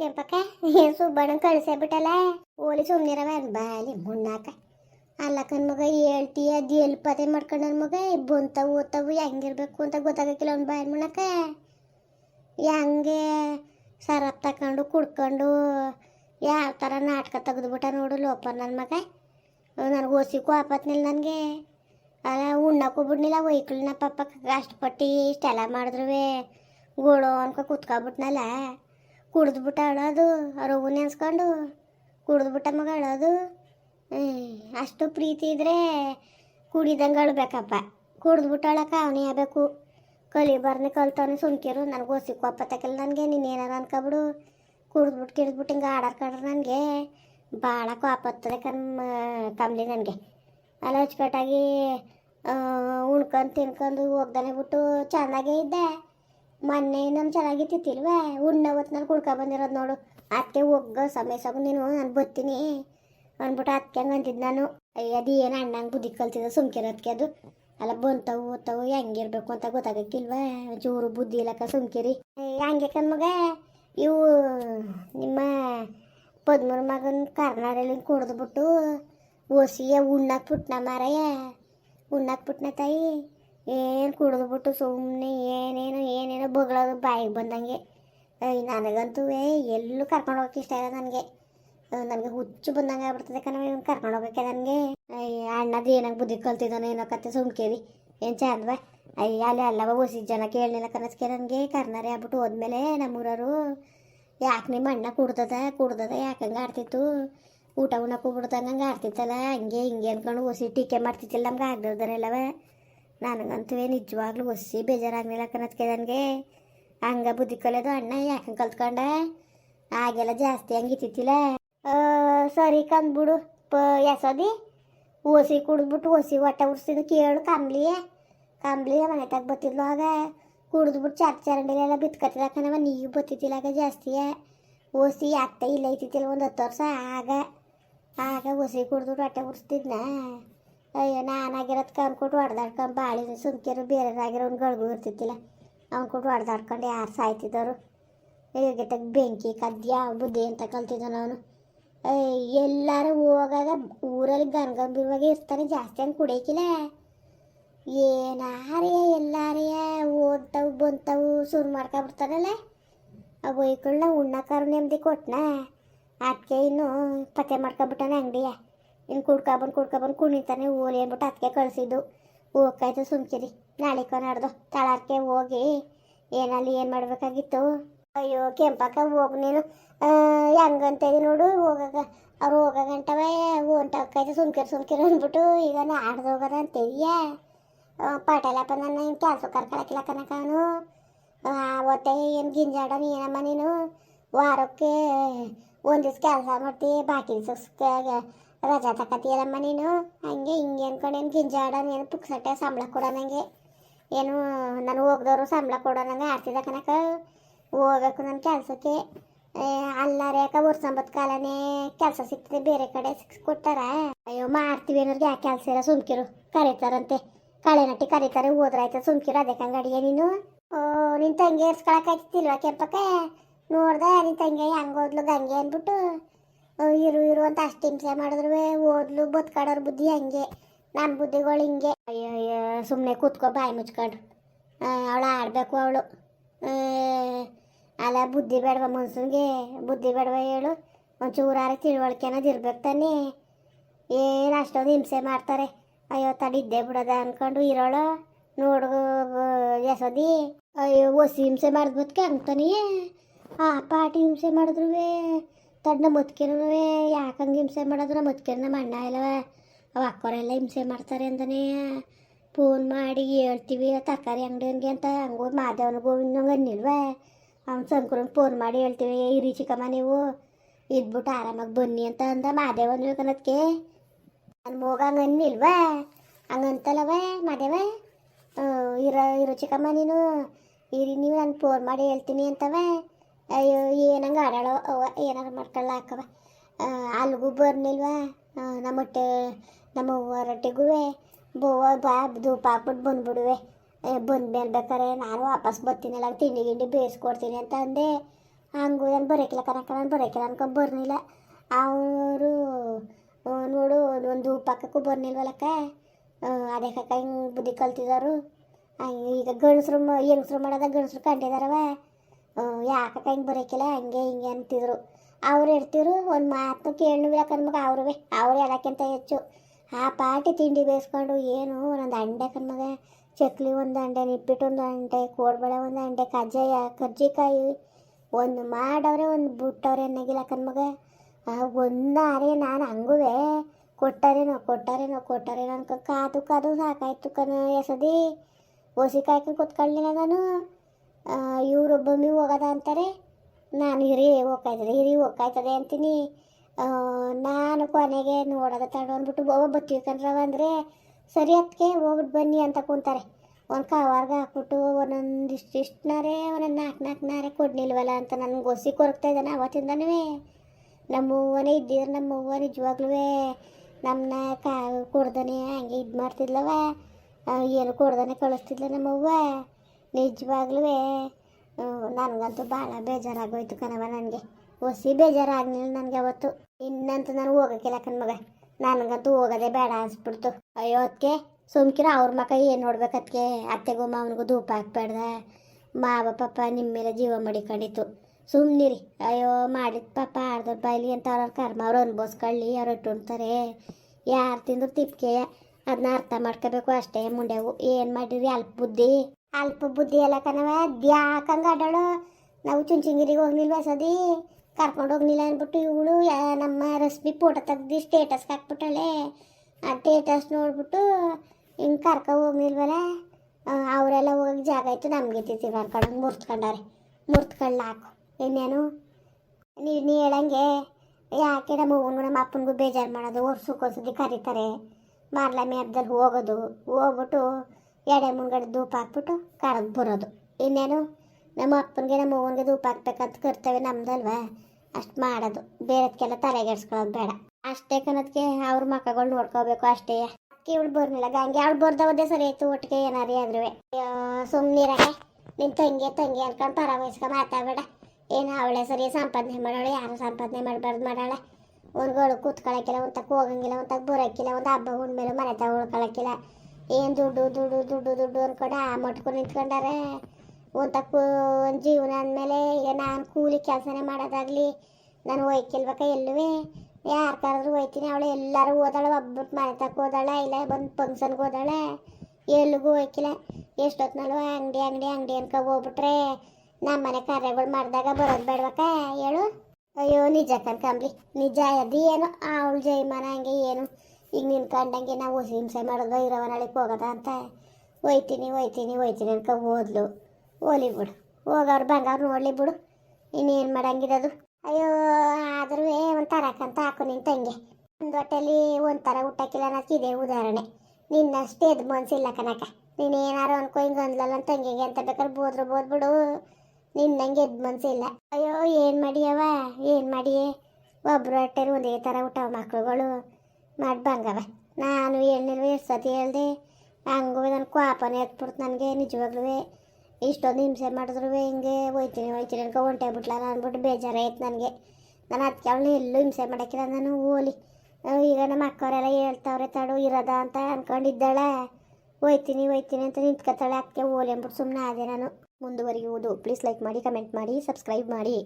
ಕೆಂಪಕ್ಕ? ಏನ್ ಸುಬ್ಬಣ್ಣ ಕಳ್ಸೇ ಬಿಟ್ಟಲ್ಲ? ಓಲಿ ಸುಮ್ನಿರವ ಬಾಲಿ ಮುಣ್ಣಾಕ. ಅಲ್ಲಕ್ಕನ ಮಗ, ಹೇಳ್ತಿ, ಅದು ಎಲ್ಲಿ ಪತೆ ನನ್ನ ನನ್ ಮಗ ಬಂತವು ಓದ್ತವು ಹೆಂಗಿರ್ಬೇಕು ಅಂತ ಗೊತ್ತಾಗಕ್ಕಿಲ್ಲ ಅವ್ನು ಬಾಯ್ ಮುಣ್ಣಕ್ಕ. ಹೆಂಗೆ ಸರಪ್ ತಕೊಂಡು, ಕುಡ್ಕೊಂಡು, ಯಾವ ಥರ ನಾಟಕ ತೆಗೆದುಬಿಟ್ಟ ನೋಡು ಲೋಪರ್ ನನ್ನ ಮಗ. ನನಗೆ ಓಸಿ ಕೋಪತ್ನಿಲ್ಲ ನನಗೆ. ಅಲ್ಲ, ಉಣ್ಣಕ್ಕೂ ಬಿಡ್ನಿಲ್ಲ ಒಯ್ಕಳನ್ನ ಪಾಪ ಕಷ್ಟಪಟ್ಟು ಇಷ್ಟೆಲ್ಲ ಮಾಡಿದ್ರು ಗೋಳು ಅನ್ಕೊ ಕುತ್ಕೊಬಿಟ್ನಲ್ಲ. ಕುಡಿದ್ಬಿಟ್ಟ ಅಳೋದು ರಘು ನೆನ್ಸ್ಕೊಂಡು ಕುಡಿದ್ಬಿಟ್ಟ ಮಗ ಅಳೋದು. ಅಷ್ಟು ಪ್ರೀತಿ ಇದ್ರೆ ಕುಡಿದಂಗೆ ಅಳ್ಬೇಕಪ್ಪ. ಕುಡಿದ್ಬಿಟ್ಟು ಅಳಕ್ಕೆ, ಅವನೇ ಆಗ್ಬೇಕು. ಕಲಿಬಾರ್ನೆ ಕಲ್ತವನು ಸುಮ್ಕಿರು, ನನಗೆ ಓಸಿ ಕೋಪ ತಕಲ್ ನನಗೆ, ನೀನು ಏನಾರ ಅನ್ಕೊಬಿಡು. ಕುಡಿದ್ಬಿಟ್ಟು ಕಿಡಿದ್ಬಿಟ್ಟು ಹಿಂಗೆ ಆಡಾರ್ ಕಡ್ರೆ ನನಗೆ ಭಾಳ ಕೋಪತ್ತದೆ ಕಮ್ಮ ಕಮ್ಲಿ ನನಗೆ. ಅಲ್ಲ ಅಚ್ಚುಕಟ್ಟಾಗಿ ಉಣ್ಕೊಂಡು ತಿನ್ಕೊಂಡು ಹೋಗ್ದಾನೆ ಬಿಟ್ಟು ಚೆನ್ನಾಗೇ ಇದ್ದೆ. ಮೊನ್ನೆ ನಮ್ಮ ಚೆನ್ನಾಗಿತ್ತಿಲ್ವೇ ಉಣ್ಣ ಹೊತ್ನಲ್ಲಿ ಕುಡ್ಕೊ ಬಂದಿರೋದು ನೋಡು. ಅದಕ್ಕೆ ಒಗ್ಗ ಸಮಯ ನೀನು, ನಾನು ಬರ್ತೀನಿ. ಅಂದ್ಬಿಟ್ಟು ಅದಕ್ಕೆ ಹಂಗೆ ನಾನು. ಅಯ್ಯ, ಅದು ಏನು ಅಣ್ಣಂಗೆ ಬುದ್ಧಿ ಕಲ್ತಿದ್ದ ಸುಮ್ಕಿರೋದಕ್ಕೆ ಅದು? ಅಲ್ಲ, ಬಂತವು ಓದ್ತವು ಹೆಂಗಿರ್ಬೇಕು ಅಂತ ಗೊತ್ತಾಗಕ್ಕಿಲ್ವಾ? ಚೂರು ಬುದ್ಧಿ ಇಲ್ಲಕ್ಕ ಸುಮ್ಕಿರಿ. ಹಂಗೆ ಕಣ್ಮಗ ಇವು ನಿಮ್ಮ ಪದ್ಮೂರು ಮಗನ ಕರ್ನಾರಲ್ಲಿ ಕುಡಿದ್ಬಿಟ್ಟು ಓಸಿಯ ಉಣ್ಣಕ್ಕೆ ಪುಟ್ನ ಮಾರಯ್ಯ ಉಣ್ಣಕ್ಕೆ ಪುಟ್ನ ತಾಯಿ. ಏನು ಕುಡಿದ್ಬಿಟ್ಟು ಸುಮ್ಮನೆ ಏನೇನೋ ಏನೇನೋ ಬಗಳದು ಬಾಯಿಗೆ ಬಂದಂಗೆ. ನನಗಂತೂ ಎಲ್ಲೂ ಕರ್ಕೊಂಡು ಹೋಗಕ್ಕೆ ಇಷ್ಟ ಇಲ್ಲ ನನಗೆ. ನನಗೆ ಹುಚ್ಚು ಬಂದಂಗೆ ಆಗ್ಬಿಡ್ತದೆ ಕಣ ಇವ್ನು ಕರ್ಕೊಂಡು ಹೋಗಕ್ಕೆ ನನಗೆ. ಅಣ್ಣದು ಏನಂಗೆ ಬುದ್ಧಿ ಕಲ್ತಿದ್ದಾನೆ ಏನೋ ಕತೆ ಸುಮ್ಕೇರಿ ಏನು ಚಂದ್ವ? ಅಯ್ಯ ಅಲ್ಲಿ ಅಲ್ಲವ ಓಸಿದ ಜನ ಕೇಳಲಿಲ್ಲ ಕನಸ್ಕೆ ನನಗೆ. ಕರ್ನಾರೆ ಆಗ್ಬಿಟ್ಟು ಹೋದ್ಮೇಲೆ ನಮ್ಮೂರವರು, ಯಾಕೆ ನಿಮ್ಮ ಅಣ್ಣ ಕುಡ್ದದ ಕುಡ್ದದ ಯಾಕಂಗೆ ಆಡ್ತಿತ್ತು? ಊಟ ಉಣ್ಣಕ್ಕೂ ಬಿಡ್ದಂಗೆ ಆಡ್ತಿತ್ತಲ್ಲ, ಹಂಗೆ ಹಿಂಗೆ ಅಂದ್ಕೊಂಡು ಒಸಿ ಟೀಕೆ ಮಾಡ್ತಿತ್ತಿಲ್ಲ ನಮ್ಗೆ ಆಗ್ದವ್ದರೆಲ್ಲವ ನನಗಂತೂ ನಿಜವಾಗ್ಲೂ ಒಸಿ ಬೇಜಾರಾಗಲಿಲ್ಲ ಕನಸ್ಕೆ ನನಗೆ ಹಂಗ ಬುದ್ಧಿ ಕಲಿಯೋದು ಅಣ್ಣ ಯಾಕಂಗೆ ಕಲ್ತ್ಕೊಂಡ? ಆಗೆಲ್ಲ ಜಾಸ್ತಿ ಹಂಗಿತ್ತಿತ್ತಿಲ್ಲ ಆ, ಸರಿ ಕಂದ್ಬಿಡು ಪ ಎಸೋದಿ ಓಸಿ ಕುಡಿದ್ಬಿಟ್ಟು ಓಸಿ ಹೊಟ್ಟೆ ಉರ್ಸಿದ್ದು ಕೇಳು ಕಂಬ್ಲಿ ಕಂಬ್ಲಿಯ ಮನೆ ಬತ್ತಿದ್ಲು ಆಗ. ಕುಡಿದ್ಬಿಟ್ಟು ಚಾರ್ ಚರಂಡಿಲೆಲ್ಲ ಬಿತ್ಕತ್ತಿದಕ್ಕನವ ನೀವು ಬತ್ತಿದ್ದಿಲ್ಲ ಆಗ ಜಾಸ್ತಿಯ ಓಸಿ ಅತ್ತೆ ಇಲ್ಲ ಐತಿತ್ತಿಲ್ಲ ಒಂದು ಹತ್ತು ವರ್ಷ ಆಗ. ಆಗ ಓಸಿ ಕುಡಿದ್ಬಿಟ್ಟು ಹೊಟ್ಟೆ ಉರ್ಸ್ತಿದ್ನ ಅಯ್ಯೋ ನಾನಾಗಿರೋದು ಕೊಟ್ಟು ಹೊಡೆದಾಡ್ಕೊಂಡು ಬಾಳಿ ಸುಮ್ಕಿರು, ಬೇರೆದಾಗಿರೋ ಒಂದು ಗಳಿಗೂ ಇರ್ತಿದ್ದಿಲ್ಲ. ಅವ್ನು ಕೊಟ್ಟು ಹೊಡೆದಾಡ್ಕೊಂಡು ಯಾರು ಸಾಯ್ತಿದ್ದವರು? ಈಗ ಬೆಂಕಿ, ಕದ್ಯ, ಬುದ್ಧಿ ಅಂತ ಕಲ್ತಿದ್ದಾನ ಅವನು. ಎಲ್ಲರೂ ಹೋಗಾಗ ಊರಲ್ಲಿ ಗಂಗಂಬಿರುವಾಗ ಇರ್ತಾನೆ ಜಾಸ್ತಿ ಹಂಗೆ ಕುಡಿಯಕಿಲ್ಲ. ಏನಾರೇ ಎಲ್ಲಾರಿಯ ಓದ್ತಾವು ಬಂತಾವು ಶುರು ಮಾಡ್ಕೊಬಿಡ್ತಾರಲ್ಲ ಆ ಬೈಕಳನ್ನ ಉಣ್ಣಕ್ಕಾರ ನೆಮ್ಮದಿ ಕೊಟ್ನ? ಅದಕ್ಕೆ ಇನ್ನು ಪತ್ತೆ ಮಾಡ್ಕೊಬಿಟ್ಟಾನೆ ಅಂಗಡಿಯ. ಇನ್ನು ಕುಡ್ಕೊಬಂದು ಕುಡ್ಕೊಬಂದು ಕುಣಿತಾನೆ ಓಲಿ ಅಂದ್ಬಿಟ್ಟು ಅದಕ್ಕೆ ಕಳಿಸಿದ್ದು. ಹೋಗ್ಕಾಯ್ತು ಸುಮ್ಕಿರಿ. ನಾಳೆ ನಾಡ್ದು ತಳಕ್ಕೆ ಹೋಗಿ ಏನಲ್ಲಿ ಏನು ಮಾಡಬೇಕಾಗಿತ್ತು? ಅಯ್ಯೋ, ಕೆಂಪಕ್ಕ ಹೋಗಿ ನೀನು. ಹೆಂಗಂತೇಳಿ ನೋಡು ಹೋಗಾಗ ಅವ್ರು ಹೋಗೋ ಗಂಟವೇ ಹೊಂಟಕ್ಕಾಯ್ತು ಸುಮ್ಕಿರಿ ಸುಮ್ಕಿರಿ ಅಂದ್ಬಿಟ್ಟು ಈಗ ನಾಡ್ದು ಹೋಗೋದ ಅಂತೇಳಿಯ ಪಾಟೇಲಪ್ಪ ನನ್ನ ಕೆಲಸ ಕರ್ಕೊಳಕಿಲ್ಲ ಕನಕನು ಅವತ್ತೆ ಏನು ಗಿಂಜಾಡ ಏನಮ್ಮ ನೀನು? ವಾರಕ್ಕೆ ಒಂದು ದಿವ್ಸ ಕೆಲಸ ಮಾಡ್ತಿ ಬಾಕಿ ದಿವ್ಸ ರಜಾ ತಕತೀಯಲ್ಲಮ್ಮ ನೀನು? ಹಂಗೆ ಹಿಂಗೆ ಅನ್ಕೊಂಡು ಏನು ಗಿಂಜಾಡೋನು ಏನು ಪುಕ್ಸಟ್ಟೆ ಸಂಬಳ ಕೊಡೋನಂಗೆ ಏನು, ನಾನು ಹೋಗ್ದವ್ರು ಸಂಬಳ ಕೊಡೋನಂಗೆ ಆಡ್ತಿದ್ದ ಕನಕ. ಹೋಗಬೇಕು ನನ್ನ ಕೆಲಸಕ್ಕೆ. ಅಲ್ಲಾರೆ ಯಾಕೆ ವರ್ಷಂಬತ್ತು ಕಾಲನೇ ಕೆಲಸ ಸಿಗ್ತದೆ, ಬೇರೆ ಕಡೆ ಕೊಡ್ತಾರ ಅಯ್ಯೋ ಮಾಡ್ತೀವಿ ಅನ್ನೋರ್ಗೆ ಯಾಕೆ ಕೆಲಸ ಇರೋ ಸುಮ್ಕಿರು, ಕರೀತಾರಂತೆ. ಕಳೆ ನಟ್ಟಿ ಕರೀತಾರೆ, ಹೋದ್ರಾಯ್ತು, ಸುಮ್ಕಿರು ಅದಕ್ಕೆ ಅಡಿಗೆ ನೀನು. ಓ ನಿನ್ನ ತಂಗಿ ಏರ್ಸ್ಕೊಳಕಾಯ್ತಿಲ್ವಾ ಕೆಂಪಕ್ಕೆ? ನೋಡ್ದೆ ನಿನ್ನ ತಂಗಿ ಹಂಗೆ ಹೋದ್ಲು, ಗಂಗೆ ಅಂದ್ಬಿಟ್ಟು. ಇರು ಇರು ಅಂತ ಅಷ್ಟು ಹಿಂಸೆ ಮಾಡಿದ್ರು ಓದ್ಲು, ಬದುಕಾಡೋರ್ ಬುದ್ಧಿ ಹಂಗೆ. ನಮ್ಮ ಬುದ್ಧಿಗಳು ಹಿಂಗೆ. ಅಯ್ಯೋ ಅಯ್ಯೋ ಸುಮ್ಮನೆ ಕೂತ್ಕೋ, ಬಾಯಿ ಮುಚ್ಕೊಂಡು. ಅವಳು ಆಡಬೇಕು ಅವಳು. ಅಲ್ಲ, ಬುದ್ಧಿ ಬೇಡವ ಮನ್ಸನ್ಗೆ. ಬುದ್ಧಿ ಬೇಡವ ಹೇಳು. ಒಂಚೂರಾರ ತಿಳುವಳಿಕೆ ಅನ್ನೋದು ಇರ್ಬೇಕು ತಾನೇ. ಏನು ಅಷ್ಟೊಂದು ಹಿಂಸೆ ಮಾಡ್ತಾರೆ. ಅಯ್ಯೋ, ತಡಿದ್ದೆ ಬಿಡೋದ ಅನ್ಕೊಂಡು ಇರೋಳು. ನೋಡು ಎಸೋದಿ ಅಯ್ಯೋ, ಒಸಿ ಹಿಂಸೆ ಮಾಡಿದ್ಬದ್ಕೆ ಅಂತಾನೆಯೇ ಆ, ಪಾಟಿ ಹಿಂಸೆ ಮಾಡಿದ್ರು ತಡ್ನ ಮತ್ಕೇನೇ ಯಾಕಂಗೆ ಹಿಂಸೆ ಮಾಡೋದು ನಮ್ಮ ಮುತ್ಕಿನ ನಮ್ಮ ಅಣ್ಣ ಇಲ್ಲವ ಅವ ಅಕ್ಕೋರೆಲ್ಲ ಹಿಂಸೆ ಮಾಡ್ತಾರೆ ಅಂತಾನೆ ಫೋನ್ ಮಾಡಿ ಹೇಳ್ತೀವಿ ತರಕಾರಿ ಅಂಗಡಿಯನ್ಗೆ ಅಂತ ಹಂಗೋ ಮಾದೇವನ ಗೋವಿಂದಂಗೆ ಅನ್ನಿಲ್ವ ಅವ್ನು ಸಂಕ್ರಂಗೆ ಫೋನ್ ಮಾಡಿ ಹೇಳ್ತೀವಿ ಇರಿ ಚಿಕ್ಕಮ್ಮ ನೀವು ಇದ್ಬಿಟ್ಟು ಆರಾಮಾಗಿ ಬನ್ನಿ ಅಂತ ಅಂದ ಮಾದೇವನ ಕನ್ನದಕ್ಕೆ ನನ್ನ ಮೋಗ ಹಂಗೆ ಅನ್ನಿಲ್ವ ಹಂಗಂತಲ್ಲವ ಮಾದೇವ ಇರೋ ಇರೋ ಚಿಕ್ಕಮ್ಮ ನೀನು ಇರಿ ನೀವು ನಾನು ಫೋನ್ ಮಾಡಿ ಹೇಳ್ತೀನಿ ಅಂತವ ಅಯ್ಯೋ ಏನಂಗೆ ಆಡಾಳೋ ಅವ ಏನಾರು ಮಾಡ್ಕೊಳ್ಳ ಹಾಕವ ಅಲ್ಲಿಗೂ ಬರ್ನಿಲ್ವ? ಆ, ನಮ್ಮ ಹೊಟ್ಟೆ ನಮ್ಮ ಹೊರಟಿಗೂ ಬೋವ ಬಾ ಧೂಪ ಹಾಕ್ಬಿಟ್ಟು ಬಂದ್ಬಿಡುವೆ. ಬಂದ್ಮೇಲೆ ಬೇಕಾರೆ ನಾನು ವಾಪಸ್ ಬರ್ತೀನಲ್ಲ ತಿಂಡಿ ಗಿಂಡಿ ಬೇಯಿಸ್ಕೊಡ್ತೀನಿ ಅಂತ ಅಂದೆ. ಹಂಗೂ ಏನು ಬರೋಕಿಲ್ಲ ಕನಕ ನಾನು ಬರೋಕಿಲ್ಲ ಅನ್ಕೊಂಡು ಬರ್ನಿಲ್ಲ. ಅವರು ನೋಡು ಒಂದು ಧೂಪ ಹಾಕಕ್ಕೂ ಬರ್ನಿಲ್ವಲ್ಲಕ್ಕ? ಅದೇ ಕಕ್ಕ ಹಿಂಗೆ ಬುದ್ಧಿ ಕಲ್ತಿದ್ದಾರು ಈಗ ಗಂಡಸ್ರು ಹೆಂಗಸ್ರು ಮಾಡೋದ ಗಂಡಸ್ರು ಕಂಡಿದಾರವ. ಯಾಕಕ್ಕ ಹಿಂಗೆ ಬರೋಕಿಲ್ಲ, ಹಂಗೆ ಹಿಂಗೆ ಅಂತಿದ್ರು. ಅವ್ರು ಇರ್ತಿದ್ರು, ಒಂದು ಮಾತು ಕೇಳಲಿಲ್ಲ ಕಣ್ಮಗ ಅವ್ರವೇ. ಅವ್ರು ಎಲ್ಲಕ್ಕಿಂತ ಹೆಚ್ಚು. ಆ ಪಾಟಿ ತಿಂಡಿ ಬೇಯಿಸ್ಕೊಂಡು ಏನು ಒಂದೊಂದು ಅಂಡೆ ಕಣ್ಮಗ ಚಕ್ಲಿ ಒಂದು ಅಂಡೆ, ನಿಪ್ಪಿಟ್ಟು ಒಂದು ಅಂಡೆ, ಕೋಡ್ಬಳೆ ಒಂದು ಅಂಡೆ, ಕಜ್ಜಾಯ, ಕರ್ಜಿಕಾಯಿ. ಒಂದು ಮಾಡವ್ರೆ, ಒಂದು ಬಿಟ್ಟವ್ರೆ ಅನ್ನಗಿಲ್ಲ ಕಣ್ಮಗ ಒಂದು ಒಂದಾರೆ ನಾನು ಹಂಗುವೆ. ಕೊಟ್ಟಾರೇನೋ ಕೊಟ್ಟಾರೇನೋ ಕೊಟ್ಟಾರೇನೋ ಅನ್ಕೊ ಕಾದು ಕಾದು ಸಾಕಾಯ್ತು ಕಣ ಎಸದಿ. ಓಸಿ ಕಾಯ್ಕೊಂಡು ನಾನು. ಇವರೊಬ್ಬೊಮ್ಮೆ ಹೋಗದ ಅಂತಾರೆ. ನಾನು ಹಿರಿ ಹೋಗ್ತಾಯಿದ್ದಾರೆ ಹಿರಿ ಹೋಗ್ತಾಯ್ತದೆ ಅಂತೀನಿ. ನಾನು ಕೊನೆಗೆ ನೋಡೋದ ತಡ ಅಂದ್ಬಿಟ್ಟು ಒಬ್ಬ ಬತ್ತೀವಿ ಕಣ್ರವ ಅಂದರೆ, ಸರಿ ಅದಕ್ಕೆ ಹೋಗ್ಬಿಟ್ಟು ಬನ್ನಿ ಅಂತ ಕೂತಾರೆ. ಒಂದು ಕವರ್ಗೆ ಹಾಕ್ಬಿಟ್ಟು ಒಂದೊಂದಿಷ್ಟು ಇಷ್ಟನಾರೆ ಒಂದೊಂದು ನಾಲ್ಕು ನಾಲ್ಕು ನಾರೆ ಅಂತ ನನಗೆ ಗೊಸಿ ಕೊರಗ್ತಾ ಇದ್ದಾನೆ ಅವತ್ತಿಂದನೂ ನಮ್ಮ ಹೂವನೇ ಇದ್ದಿದ್ರೆ ನಮ್ಮ ಹೂವ ನಿಜವಾಗ್ಲೂ ನಮ್ಮನ್ನ ಕಾ, ಕೊಡ್ದಾನೆ ಹಂಗೆ ಇದು ಮಾಡ್ತಿದ್ಲವ. ಏನು ಕೊಡ್ದಾನೆ ಕಳಿಸ್ತಿದ್ಲ ನಮ್ಮವ್ವ. ನಿಜವಾಗ್ಲೂ ನನಗಂತೂ ಭಾಳ ಬೇಜಾರಾಗೋಯ್ತು ಕಣವ ನನಗೆ. ಹೊಸಿ ಬೇಜಾರಾಗಲಿಲ್ಲ ನನಗೆ ಅವತ್ತು. ಇನ್ನಂತೂ ನಾನು ಹೋಗೋಕ್ಕಿಲ್ಲ ಕಣ್ಮಗ ನನಗಂತೂ ಹೋಗೋದೇ ಬೇಡ ಅನ್ಸ್ಬಿಡ್ತು. ಅಯ್ಯೋ ಅದಕ್ಕೆ ಸುಮ್ಕಿರ ಅವ್ರ ಮಕ್ಕ ಏನು ನೋಡ್ಬೇಕದ್ಕೆ ಅತ್ತೆಗೂ? ಮಾವನಿಗೂ ಧೂಪ ಹಾಕ್ಬೇಡ್ದ. ಮಾವ ಪಾಪ ನಿಮ್ಮ ಮೇಲೆ ಜೀವ ಮಡಿಕೊಂಡಿತ್ತು. ಸುಮ್ಮನಿರಿ ಅಯ್ಯೋ ಮಾಡಿದ ಪಾಪ ಅರ್ಧ ಬಾಯ್ಲಿ ಅಂತ ಅವ್ರವ್ರ ಕರ್ಮ ಅವ್ರು ಅನ್ಬೋಸ್ಕೊಳ್ಳಿ ಅವ್ರು ಇಟ್ಟು ಉಣ್ತಾರೆ. ಯಾರು ತಿಂದ್ರು ತಿಪ್ಕೆ. ಅದನ್ನ ಅರ್ಥ ಮಾಡ್ಕೋಬೇಕು ಅಷ್ಟೇ ಮುಂಡೆವು. ಏನು ಮಾಡಿರಿ ಅಲ್ಪ ಬುದ್ಧಿ. ಅಲ್ಪ ಬುದ್ಧಿ ಎಲ್ಲ ಕಣವ ದ್ಯಾಕಂಗ ನಾವು ಚುಂಚುಂಗಿರಿಗೆ ಹೋಗ್ಲಿಲ್ವ ಸದಿ? ಕರ್ಕೊಂಡು ಹೋಗ್ಲಿಲ್ಲ ಅಂದ್ಬಿಟ್ಟು ಇವಳು ನಮ್ಮ ರಶ್ಮಿ ಫೋಟೋ ತೆಗ್ದು ಸ್ಟೇಟಸ್ಗೆ ಹಾಕ್ಬಿಟ್ಟಾಳೆ. ಆ ಸ್ಟೇಟಸ್ ನೋಡ್ಬಿಟ್ಟು ಹಿಂಗೆ ಕರ್ಕೊ ಹೋಗ್ಲಿಲ್ವಲ್ಲ ಆ, ಅವರೆಲ್ಲ ಹೋಗಕ್ಕೆ ಜಾಗ ಆಯಿತು ನಮಗೆ ತಿರ್ಕೊಂಡು ಅನ್ಕೊಂಡು ಮುರ್ತ್ಕೊಂಡಾರೆ ಮುರ್ತ್ಕೊಳ್ಳ ಹಾಕು. ಇನ್ನೇನು? ನೀವು ನೀ ಹೇಳಂಗೆ ಯಾಕೆ ನಮ್ಮ ಅವ್ವನಿಗೂ ನಮ್ಮ ಅಪ್ಪನಿಗೂ ಬೇಜಾರು ಮಾಡೋದು ವರ್ಷಕ್ಕೊಂದ್ಸತಿ ಕರೀತಾರೆ. ಮಾರ್ಲಮಿ ಹಬ್ಬದಲ್ಲಿ ಹೋಗೋದು. ಹೋಗ್ಬಿಟ್ಟು ಎಡೆ ಮುಂಗಡೆ ಧೂಪ ಹಾಕ್ಬಿಟ್ಟು ಕರೆದು ಬರೋದು. ಇನ್ನೇನು ನಮ್ಮ ಅಪ್ಪನಿಗೆ ನಮ್ಮ ಅವ್ವನಿಗೆ ಧೂಪ ಹಾಕ್ಬೇಕಂತ ಕರ್ತವ್ಯ ನಮ್ದಲ್ವಾ? ಅಷ್ಟು ಮಾಡೋದು. ಬೇರೆದಕ್ಕೆಲ್ಲ ತಲೆಗೆಡ್ಸ್ಕೊಳ್ಳೋದು ಬೇಡ. ಅಷ್ಟೇ ಕನ್ನೋದಕ್ಕೆ ಅವ್ರ ಮಕ್ಕಳು ನೋಡ್ಕೋಬೇಕು ಅಷ್ಟೇ. ಅಕ್ಕಿ ಇವಳು ಬರ್ನಿಲ್ಲ ಗಂಗೆ ಅವಳು ಬರ್ದವದ್ದೇ ಸರಿ ಆಯ್ತು. ಒಟ್ಟಿಗೆ ಏನಾರೇ ಆದ್ರೂ. ಸುಮ್ಮನಿರಕ್ಕೆ ನಿನ್ನ ತಂಗಿ ತಂಗಿ ಅನ್ಕೊಂಡು ಪರ ವಹಿಸ್ಕೊಂಡು ಮಾತಾಡಬೇಡ. ಏನು ಅವಳೆ ಸರಿ ಸಂಪಾದನೆ ಮಾಡೋಳೆ, ಯಾರು ಸಂಪಾದನೆ ಮಾಡಬಾರ್ದು ಮಾಡಾಳೆ? ಒಂದ್ಗಳು ಕೂತ್ಕೊಳ್ಳೋಕ್ಕಿಲ್ಲ ಒಂದು ತಕ್ಕ ಹೋಗಂಗಿಲ್ಲ, ಒಂದು ತಕ್ಕ ಬರೋಕ್ಕಿಲ್ಲ ಒಂದು ಹಬ್ಬ ಹುಣ್ಮೇಲೆ ಮನೆ ತಗ ಉಳ್ಕೊಳಕ್ಕಿಲ್ಲ ಏನು ದುಡ್ಡು ದುಡ್ಡು ದುಡ್ಡು ದುಡ್ಡು ಅನ್ಕೊಂಡು ಆ ಮಟ್ಕೊಂಡು ನಿಂತ್ಕೊಂಡಾರೆ. ತಪ್ಪು, ಒಂದು ಜೀವನ ಅಂದಮೇಲೆ ಈಗ ನಾನು ಕೂಲಿ ಕೆಲಸನೇ ಮಾಡೋದಾಗಲಿ ನಾನು ಒಯ್ಕಿಲ್ಬೇಕ ಎಲ್ಲೂ ಯಾರು ಕರೆದ್ರು ಒಯ್ತೀನಿ ಅವಳು ಎಲ್ಲರೂ ಓದಾಳೆ ಒಬ್ಬಟ್ಟು ಮನೆ ತಕ್ಕ ಹೋದಾಳ, ಇಲ್ಲ ಬಂದು ಫಂಕ್ಷನ್ಗೆ ಹೋದಾಳೆ. ಎಲ್ಲಿಗೂ ಹೋಯ್ಕಿಲ್ಲ. ಎಷ್ಟೊತ್ತಿನಲ್ಲೂ ಅಂಗಡಿ ಅಂಗಡಿ ಅಂಗಡಿ ಅನ್ಕೊ ಹೋಗ್ಬಿಟ್ರೆ ನಮ್ಮ ಮನೆ ಕಾರ್ಯಗಳು ಮಾಡಿದಾಗ ಬರೋದು ಬೇಡವಕ್ಕ ಹೇಳು. ಅಯ್ಯೋ, ನಿಜ ಕನ್ಕಂಬ್ಲಿ ನಿಜ ಅದು ಏನು? ಅವಳು ಜೈಮಾನ ಹಂಗೆ ಏನು? ಈಗ ನಿನ್ನ ಕಂಡಂಗೆ ನಾವು ಹೊಸ ಮಾಡೋದು ಇರೋವನಳಿಗೆ ಹೋಗೋದ ಅಂತ. ಒಯ್ತೀನಿ ಒಯ್ತೀನಿ ಹೋಯ್ತೀನಿ ಅನ್ಕ ಓದ್ಲು ಓಲಿ ಬಿಡು. ಹೋಗವ್ರು ಬಂಗವ್ರು ನೋಡ್ಲಿ ಬಿಡು. ಇನ್ನೇನು ಮಾಡಂಗಿರೋದು ಅಯ್ಯೋ, ಆದ್ರೂ ಒಂದು ತರಕಂತ ಹಾಕು ನಿನ್ನ ತಂಗೆ. ಒಂದು ಹೊಟ್ಟೆಲಿ ಒಂಥರ ಊಟಕ್ಕಿಲ್ಲ ಅನ್ನೋದಕ್ಕೆ ಇದೇ ಉದಾಹರಣೆ. ನಿನ್ನಷ್ಟೇ ಎದ್ದು ಮನ್ಸಿಲ್ಲ ಕನಕ ನೀನು ಏನಾರು ಅನ್ಕೋ ಹಿಂಗೆ ಅಂದ್ಲಲ್ಲ ತಂಗಿಗೆ ಅಂತ ಬೇಕಾದ್ರೆ ಬೋದ್ರು ಬೋದ್ಬಿಡು ನಿನ್ನಂಗೆ ಎದ್ದು ಮನ್ಸಿಲ್ಲ ಅಯ್ಯೋ, ಏನು ಮಾಡಿಯವ ಏನು ಮಾಡಿಯೇ? ಒಬ್ಬರು ಹೊಟ್ಟೆಲಿ ಒಂದೇ ಥರ ಊಟ ಮಕ್ಳುಗಳು. ಮಾಡಿ ಬಂಗವ ನಾನು ಎಳ್ನಿಲ್ವ ಎಷ್ಟು ಸತಿ ಹೇಳ್ದೆ. ಹಂಗೂ ನನ್ನ ಕೋಪನೇ ಎತ್ಬಿಡ್ತು ನನಗೆ ನಿಜವಾಗ್ಲೂ ಇಷ್ಟೊಂದು ಹಿಂಸೆ ಮಾಡಿದ್ರು ಹಿಂಗೆ ಹೋಯ್ತೀನಿ ಹೋಯ್ತೀನಿ ಅನ್ಕೊ ಹೊಂಟೆ ಬಿಟ್ಲಲ್ಲ ಅಂದ್ಬಿಟ್ಟು ಬೇಜಾರಾಯ್ತು ನನಗೆ. ನಾನು ಅದಕ್ಕೆ ಅವಳನ್ನ ಎಲ್ಲೂ ಹಿಂಸೆ ಮಾಡೋಕ್ಕಿಲ್ಲ, ನಾನು ಹೋಲಿ ಈಗ ನಮ್ಮ ಅಕ್ಕವರೆಲ್ಲ ಹೇಳ್ತಾವ್ರೆ, ತಡು ಇರೋದ ಅಂತ ಅನ್ಕೊಂಡಿದ್ದಾಳೆ. ಹೋಯ್ತೀನಿ ಹೋಯ್ತೀನಿ ಅಂತ ನಿಂತ್ಕೊತಾಳೆ ಅದಕ್ಕೆ ಹೋಲಿ ಅಂದ್ಬಿಟ್ಟು ಸುಮ್ಮನೆ ಆದೆ ನಾನು. ಮುಂದುವರಿಯುವುದು. ಪ್ಲೀಸ್ ಲೈಕ್ ಮಾಡಿ ಕಮೆಂಟ್ ಮಾಡಿ ಸಬ್ಸ್ಕ್ರೈಬ್ ಮಾಡಿ.